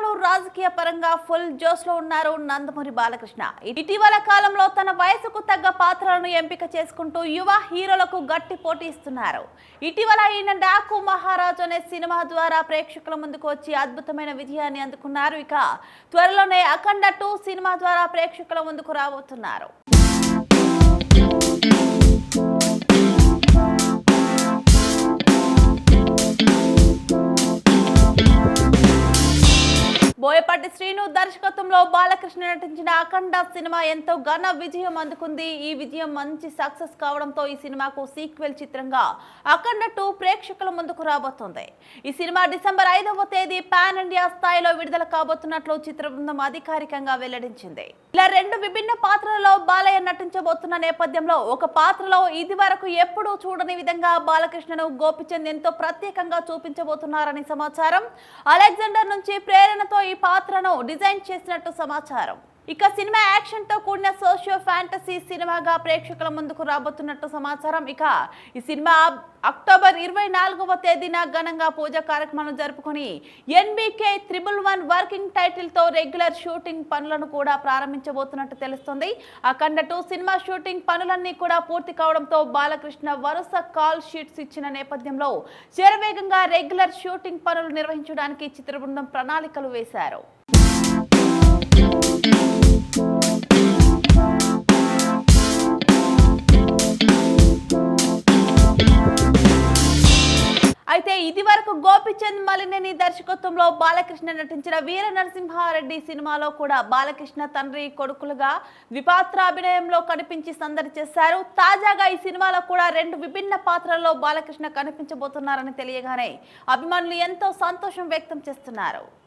సినిమాలు రాజకీయ పరంగా ఫుల్ జోష్లో ఉన్నారు నందమూరి బాలకృష్ణ. ఇటీవల కాలంలో తన వయసుకు తగ్గ పాత్రలను ఎంపిక చేసుకుంటూ యువ హీరోలకు గట్టి పోటీ ఇస్తున్నారు. ఇటీవల ఈయన డాకు మహారాజ్ అనే సినిమా ద్వారా ప్రేక్షకుల ముందుకు వచ్చి అద్భుతమైన విజయాన్ని అందుకున్నారు. ఇక త్వరలోనే అఖండ టూ సినిమా ద్వారా ప్రేక్షకుల ముందుకు రాబోతున్నారు. బోయపాటి శ్రీను దర్శకత్వంలో బాలకృష్ణ నటించిన అఖండ సినిమా ఎంతో ఘన విజయం అందుకుంది. ఈ విజయం మంచి సక్సెస్ కావడంతో ఈ సినిమాకు సీక్వెల్ చిత్రంగా అఖండ టూ ప్రేక్షకుల ముందుకు రాబోతోంది. ఈ సినిమా డిసెంబర్ ఐదవ తేదీ పాన్ ఇండియా స్థాయిలో విడుదల కాబోతున్నట్లు చిత్ర బృందం అధికారికంగా వెల్లడించింది. ఇలా రెండు విభిన్న పాత్రలలో బాలయ్య నటించబోతున్న నేపథ్యంలో ఒక పాత్రలో ఇది వరకు ఎప్పుడూ చూడని విధంగా బాలకృష్ణను గోపిచంద్ ఎంతో ప్రత్యేకంగా చూపించబోతున్నారని సమాచారం. అలెగ్జాండర్ నుంచి ప్రేరణతో ఈ పాత్రను డిజైన్ చేసినట్టు సమాచారం. ఇక సినిమా యాక్షన్తో కూడిన సోషియో ఫ్యాంటసీ సినిమాగా ప్రేక్షకుల ముందుకు రాబోతున్నట్టు సమాచారం. ఇక ఈ సినిమా అక్టోబర్ ఇరవై నాలుగవ తేదీన ఘనంగా పూజా కార్యక్రమాలను జరుపుకొని ఎన్బికే త్రిబుల్ వన్ వర్కింగ్ టైటిల్తో రెగ్యులర్ షూటింగ్ పనులను కూడా ప్రారంభించబోతున్నట్టు తెలుస్తుంది. అఖండ టూ సినిమా షూటింగ్ పనులన్నీ కూడా పూర్తి కావడంతో బాలకృష్ణ వరుస కాల్ షీట్స్ ఇచ్చిన నేపథ్యంలో శరవేగంగా రెగ్యులర్ షూటింగ్ పనులు నిర్వహించడానికి చిత్ర బృందం ప్రణాళికలు వేశారు. అయితే ఇది వరకు గోపిచంద్ మలినేని దర్శకత్వంలో బాలకృష్ణ నటించిన వీర నరసింహారెడ్డి సినిమాలో కూడా బాలకృష్ణ తండ్రి కొడుకులుగా ద్విపాత్రాభినయంలో కనిపించి సందడి చేశారు. తాజాగా ఈ సినిమాలో కూడా రెండు విభిన్న పాత్రల్లో బాలకృష్ణ కనిపించబోతున్నారని తెలియగానే అభిమానులు ఎంతో సంతోషం వ్యక్తం చేస్తున్నారు.